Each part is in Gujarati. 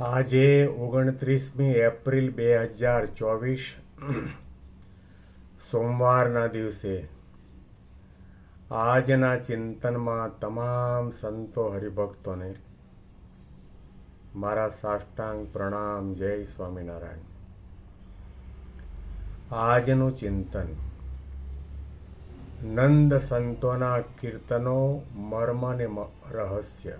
આજે ઓગણત્રીસમી એપ્રિલ બે હજાર ચોવીસ સોમવારના દિવસે આજના ચિંતનમાં તમામ સંતો હરિભક્તોને મારા સાષ્ટાંગ પ્રણામ, જય સ્વામિનારાયણ. આજનું ચિંતન નંદ સંતોના કીર્તનો, મર્મ અને રહસ્ય.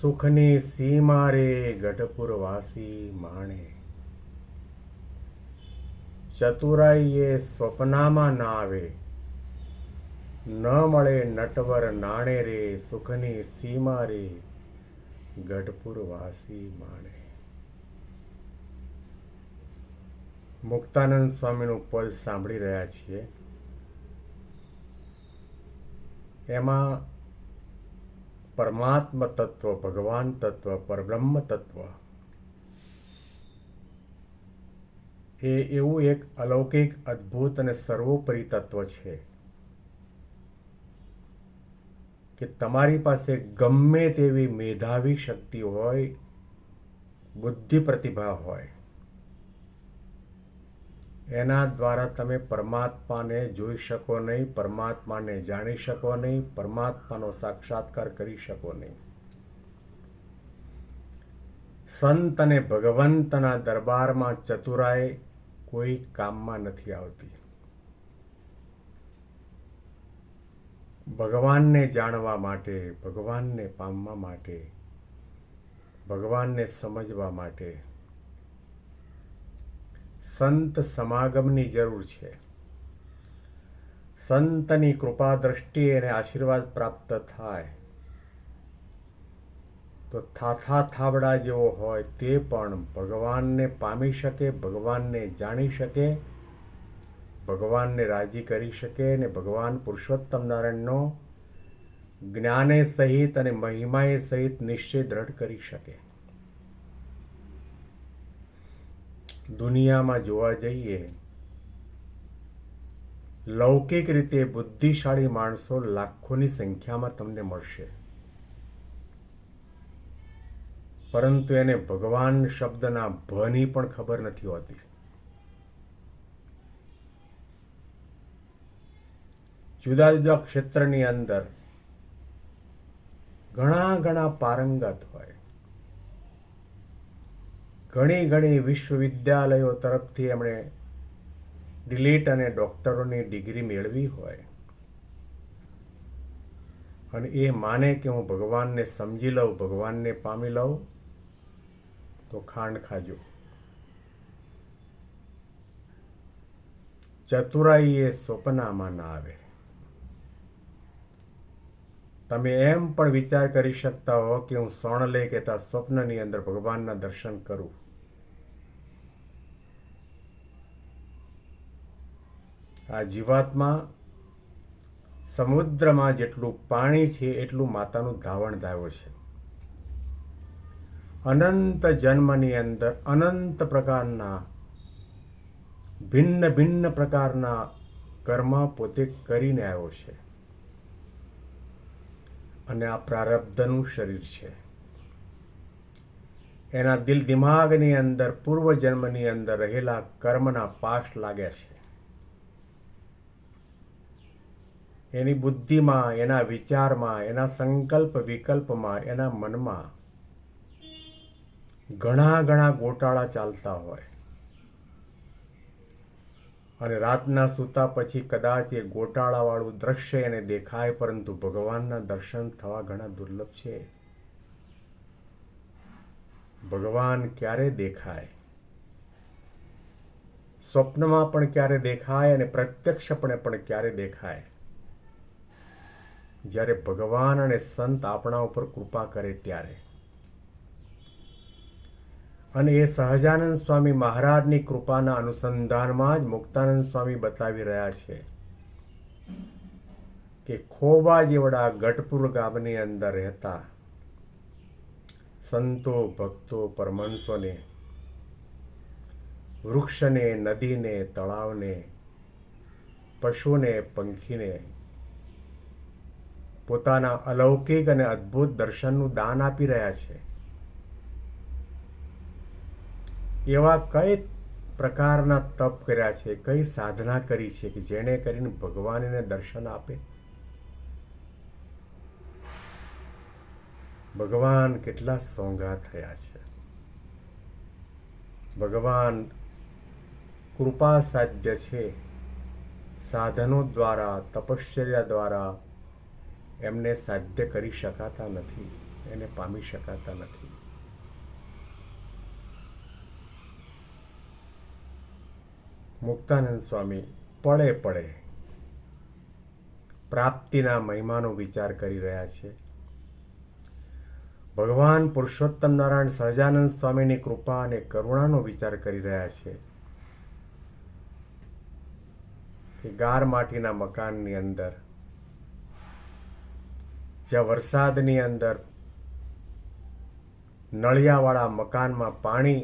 સુખની સીમા રે ગઢપુર વાસી માણે. ચતુરાઈ એ સ્વપ્નામાં ના આવે ન મળે નટવર નાણે રે સુખની સીમા રે ગઢપુર વાસી માણે. મુક્તાનંદ સ્વામીનું પદ સાંભળી રહ્યા છીએ. એમાં પરમાત્મ તત્વ ભગવાન તત્વ પરબ્રહ્મ તત્વ એ એવું એક અલૌકિક અદ્ભુત અને સર્વોપરી તત્વ છે કે તમારી પાસે ગમે તેવી મેધાવી શક્તિ હોય બુદ્ધિ પ્રતિભા હોય એના દ્વારા તમે પરમાત્માને જોઈ શકો નહીં, પરમાત્માને જાણી શકો નહીં, પરમાત્માનો સાક્ષાત્કાર કરી શકો નહીં. સંત અને ભગવંતના દરબારમાં ચતુરાઈ કોઈ કામમાં નથી આવતી. ભગવાનને જાણવા માટે, ભગવાનને પામવા માટે, ભગવાનને સમજવા માટે સંત સમાગમની જરૂર છે. સંતની કૃપા દ્રષ્ટિએ એને આશીર્વાદ પ્રાપ્ત થાય. તો થાથા થાબડા જેવો હોય તે પણ ભગવાનને પામી શકે, ભગવાનને જાણી શકે, ભગવાનને રાજી કરી શકે અને ભગવાન પુરુષોત્તમ નારાયણનો જ્ઞાને સહિત અને મહિમાએ સહિત નિશ્ચય દ્રઢ કરી શકે. દુનિયામાં જોવા જઈએ, લૌકિક રીતે બુદ્ધિશાળી માણસો લાખોની સંખ્યામાં તમને મળશે. પરંતુ એને ભગવાન શબ્દના ભની પણ ખબર નથી હોતી. જુદા જુદા ક્ષેત્રની અંદર ઘણા ઘણા પારંગત હોય. ઘણી ઘણી વિશ્વવિદ્યાલયો તરફથી એમણે ડિલીટ અને ડોક્ટરોની ડિગ્રી મેળવી હોય. અને એ માને કે હું ભગવાનને સમજી લઉં, ભગવાનને પામી લઉં, તો ખાંડ ખાજો. ચતુરાઈ એ સ્વપ્નામાં ના આવે. તમે એમ પણ વિચાર કરી શકતા હો કે હું સોણલે કહેતા સ્વપ્નની અંદર ભગવાનના દર્શન કરું. આ જીવાતમાં સમુદ્રમાં જેટલું પાણી છે, એટલું માતાનું ધાવણ ધાવ્યો છે. અનંત જન્મની અંદર અનંત પ્રકારના, ભિન્ન ભિન્ન પ્રકારના કર્મ પોતે કરીને આવ્યો છે. અને આ પ્રારબ્ધનું શરીર છે. એના દિલ દિમાગની અંદર પૂર્વ જન્મની અંદર રહેલા કર્મના પાશ લાગ્યા છે. એની બુદ્ધિમાં, એના વિચારમાં, એના સંકલ્પ વિકલ્પમાં, એના મનમાં ઘણા ઘણા ગોટાળા ચાલતા હોય. અને રાતના સૂતા પછી કદાચ એ ગોટાળાવાળું દ્રશ્ય એને દેખાય, પરંતુ ભગવાનના દર્શન થવા ઘણા દુર્લભ છે. ભગવાન ક્યારે દેખાય? સ્વપ્નમાં પણ ક્યારે દેખાય અને પ્રત્યક્ષપણે પણ ક્યારે દેખાય? જ્યારે ભગવાન અને સંત આપણા ઉપર કૃપા કરે ત્યારે. અને એ સહજાનંદ સ્વામી મહારાજની કૃપાના અનુસંધાનમાં જ મુક્તાનંદ સ્વામી બતાવી રહ્યા છે કે ખોબા જેવડા ગઢપુર ગામની અંદર રહેતા સંતો, ભક્તો પરમંશોને વૃક્ષને, નદીને, તળાવને, પશુને, પંખીને પોતાના અલૌકિક અને અદ્ભુત દર્શનનું દાન આપી રહ્યા છે. એવા કઈ પ્રકારના તપ કર્યા છે, કઈ સાધના કરી છે કે જેણે કરીને ભગવાનને દર્શન આપે? ભગવાન કેટલા સોંગા થયા છે. ભગવાન કૃપા સાધ્ય છે. સાધનો દ્વારા, તપશ્ચર્યા દ્વારા એમને સાધ્ય કરી શકાતા નથી, એને પામી શકાતા નથી. મુક્તાનંદ સ્વામી પડે પડે પ્રાપ્તિના મહિમાનો વિચાર કરી રહ્યા છે. ભગવાન પુરુષોત્તમ નારાયણ સહજાનંદ સ્વામીની કૃપા અને કરુણાનો વિચાર કરી રહ્યા છે. ગાર માટીના મકાનની અંદર જ્યાં વરસાદની અંદર નળિયાવાળા મકાનમાં પાણી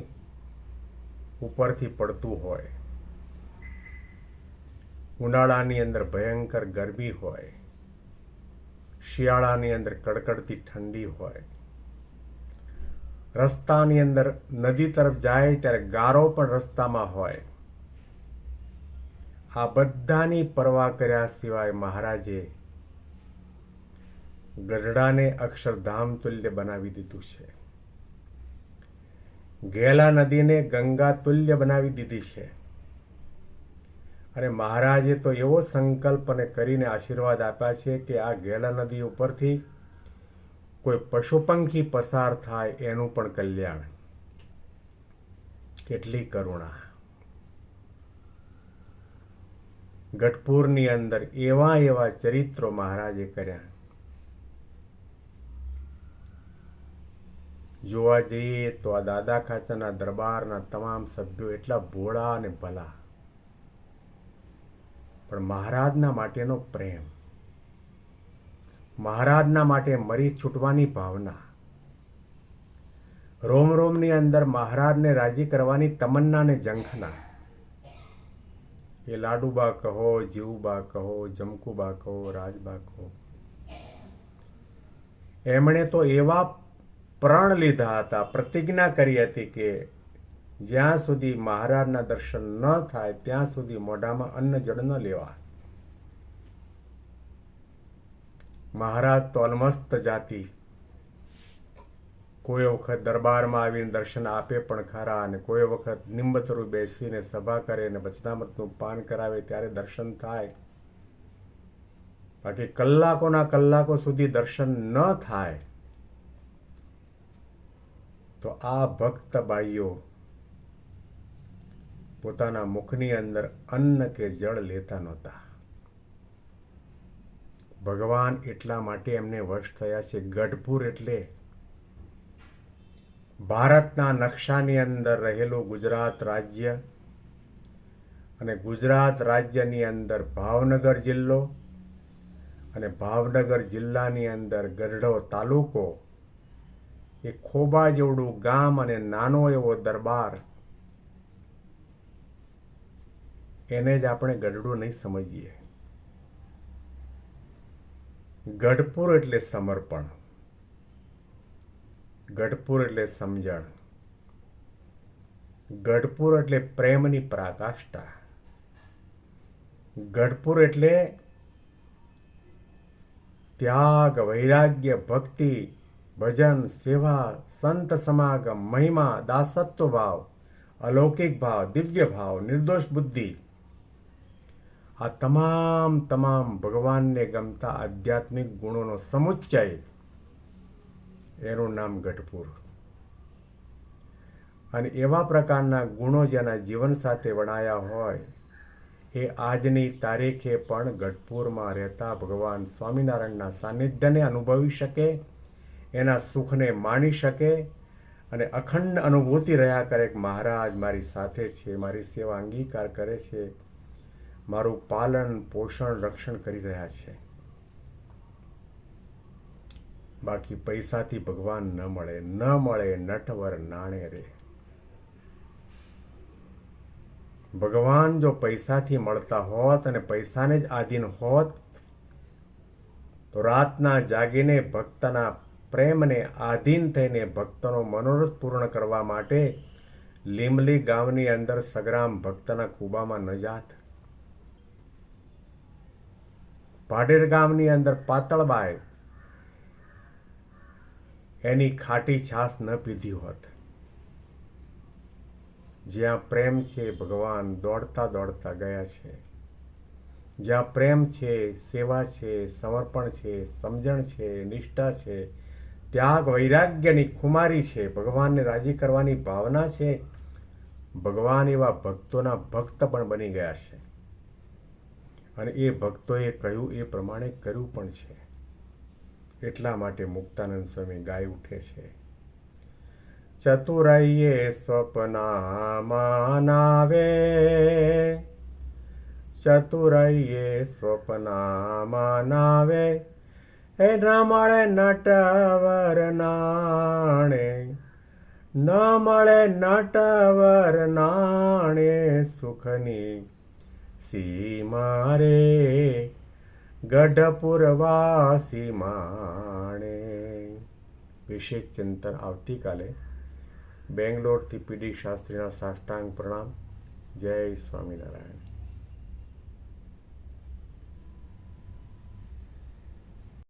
ઉપરથી પડતું હોય, ઉનાળાની અંદર ભયંકર ગરમી હોય, શિયાળાની અંદર કડકડતી ઠંડી હોય, રસ્તાની અંદર નદી તરફ જાય ત્યારે ગારો પણ રસ્તામાં હોય. આ બધાની પરવા કર્યા સિવાય મહારાજે ગઢડાને અક્ષરધામ તુલ્ય બનાવી દીધું છે. ગેલા નદીને ગંગા તુલ્ય બનાવી દીધી છે. અને મહારાજે તો એવો સંકલ્પ અને કરીને આશીર્વાદ આપ્યા છે કે આ ગેલા નદી ઉપરથી કોઈ પશુ પંખી પસાર થાય એનું પણ કલ્યાણ. કેટલી કરુણા. ગઢપુરની અંદર એવા એવા ચરિત્રો મહારાજે કર્યા. જોવા જઈએ તો આ દાદા ખાચાના દરબારના તમામ સભ્યો એટલા ભોળા અને ભલા. પણ મહારાજના માટેનો પ્રેમ, મહારાજના માટે મરી છૂટવાની ભાવના, રોમ રોમની અંદર મહારાજને રાજી કરવાની તમન્ના ને ઝંખના. એ લાડુબા કહો, જીવબા કહો, જમકુબા કહો, રાજબા કહો. એમણે તો એવા પ્રણ લીધા હતા, પ્રતિજ્ઞા કરી હતી કે જ્યાં સુધી મહારાજના દર્શન ન થાય, ત્યાં સુધી મોઢામાં અન્ન જળ ન લેવા મહારાજ તો અલમસ્ત જાતિ. કોઈ વખત દરબારમાં આવીને દર્શન આપે પણ ખરા અને કોઈ વખત નિંબતરું બેસીને સભા કરે અને વચનામૃતનું પાન કરાવે ત્યારે દર્શન થાય. બાકી કલાકોના કલાકો સુધી દર્શન ન થાય. તો આ ભક્ત બાઈઓ પોતાના મુખની અંદર અન્ન કે જળ લેતા નહોતા. ભગવાન એટલા માટે એમને વશ થયા છે. ગઢપુર એટલે ભારતના નકશાની અંદર રહેલું ગુજરાત રાજ્ય અને ગુજરાત રાજ્યની અંદર ભાવનગર જિલ્લો અને ભાવનગર જિલ્લાની અંદર ગઢડો તાલુકો એ ખોબા જેવડું ગામ અને નાનો એવો દરબાર, એને જ આપણે ગઢડું નહીં સમજીએ. ગઢપુર એટલે સમર્પણ, ગઢપુર એટલે સમજણ, ગઢપુર એટલે પ્રેમની પરાકાષ્ઠા, ગઢપુર એટલે ત્યાગ, વૈરાગ્ય, ભક્તિ ભજન, સેવા, સંત સમાગમ, મહિમા, દાસત્વ ભાવ, અલૌકિક ભાવ, દિવ્ય ભાવ, નિર્દોષ બુદ્ધિ. આ તમામ તમામ ભગવાનને ગમતા આધ્યાત્મિક ગુણોનો સમુચ્ચય એનું નામ ગઢપુર. અને એવા પ્રકારના ગુણો જેના જીવન સાથે વણાયા હોય, એ આજની તારીખે પણ ગઢપુરમાં રહેતા ભગવાન સ્વામિનારાયણના સાનિધ્યને અનુભવી શકે એના સુખને માણી શકે અને અખંડ અનુભૂતિ રહ્યા કરે કે મહારાજ મારી સાથે છે, મારી સેવા અંગીકાર કરે છે, મારું પાલન, પોષણ, રક્ષણ કરી રહ્યા છે. બાકી પૈસાથી ભગવાન ન મળે ન મળે, નટવર નાણે રે. ભગવાન જો પૈસાથી મળતા હોત અને પૈસાને જ આધીન હોત, તો રાતના જાગીને ભક્તના પ્રેમને આધીન થઈને ભક્તનો મનોરથ પૂર્ણ કરવા માટે લીમલી ગામની અંદર સગ્રામ ભક્તના કુબામાં નજાત. ભાડેર ગામની અંદર પાતળબાઈ એની ખાટી છાશ ન પીધી હોત. જ્યાં પ્રેમ છે ભગવાન દોડતા દોડતા ગયા છે. જ્યાં પ્રેમ છે, સેવા છે, સમર્પણ છે, સમજણ છે, નિષ્ઠા છે ત્યાગ વૈરાગ્યની ખુમારી છે. ભગવાનને રાજી કરવાની ભાવના છે. ભગવાન એવા ભક્તોના ભક્ત પણ બની ગયા છે. અને એ ભક્તોએ કહ્યું, એ પ્રમાણે કર્યું પણ છે. એટલા માટે મુક્તાનંદ સ્વામી ગાય ઉઠે છે. ચતુરૈયે સ્વપ્નામાં આવે ચતુરૈયે નાવે. એ ન મળે નટવર નાણે. ન મળે નટવર નાણે સુખની સીમા રે. ગઢપુરવાસી માણે. વિશેષ ચિંતન આવતીકાલે બેંગ્લોરથી પીડી શાસ્ત્રીના સાષ્ટાંગ પ્રણામ. જય સ્વામિનારાયણ.